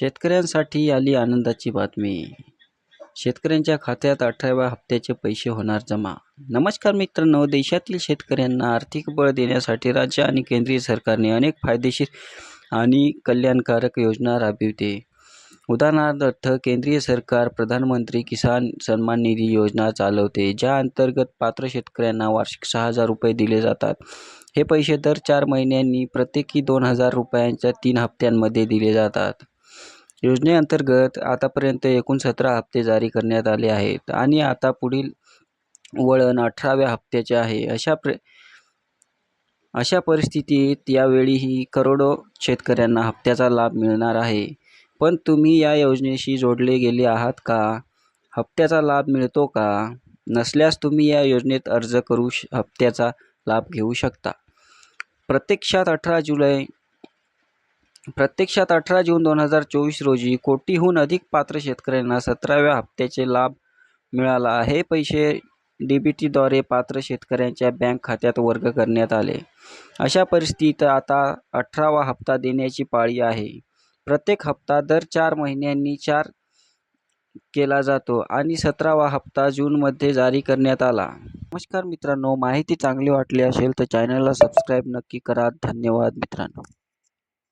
शेतकऱ्यांसाठी आली आनंदाची बातमी. शेतकऱ्यांच्या खात्यात अठराव्या हप्त्याचे पैसे होणार जमा. नमस्कार मित्रांनो देशातील शेतकऱ्यांना आर्थिक बळ देण्यासाठी राज्य आणि केंद्रीय सरकारने अनेक फायदेशीर आणि कल्याणकारक योजना राबविते. उदाहरणार्थ केंद्रीय सरकार प्रधानमंत्री किसान सन्मान निधी योजना चालवते ज्या अंतर्गत पात्र शेतकऱ्यांना वार्षिक सहा हजार रुपये दिले जातात. हे पैसे दर चार महिन्यांनी प्रत्येकी दोन हजार रुपयांच्या तीन हप्त्यांमध्ये दिले जातात. योजनेअंतर्गत आतापर्यंत एकूण सतरा हप्ते जारी करण्यात आले आहेत आणि आता पुढील वळण अठराव्या हप्त्याचे आहे. अशा प्र अशा परिस्थितीत यावेळीही करोडो शेतकऱ्यांना हप्त्याचा लाभ मिळणार आहे. पण तुम्ही या योजनेशी जोडले गेले आहात का? हप्त्याचा लाभ मिळतो का? नसल्यास तुम्ही या योजनेत अर्ज करू श हप्त्याचा लाभ घेऊ शकता. प्रत्यक्षात अठरा जुलै प्रत्यक्षात अठरा जून दोन हजार चोवीस रोजी कोटीहून अधिक पात्र शेतकऱ्यांना सतराव्या हप्त्याचे लाभ मिळाला. हे पैसे डी बी टीद्वारे पात्र शेतकऱ्यांच्या बँक खात्यात वर्ग करण्यात आले. अशा परिस्थितीत आता अठरावा हप्ता देण्याची पाळी आहे. प्रत्येक हप्ता दर चार महिन्यांनी चार केला जातो आणि सतरावा हप्ता जूनमध्ये जारी करण्यात आला. नमस्कार मित्रांनो माहिती चांगली वाटली असेल तर चॅनलला सबस्क्राईब नक्की करा. धन्यवाद मित्रांनो.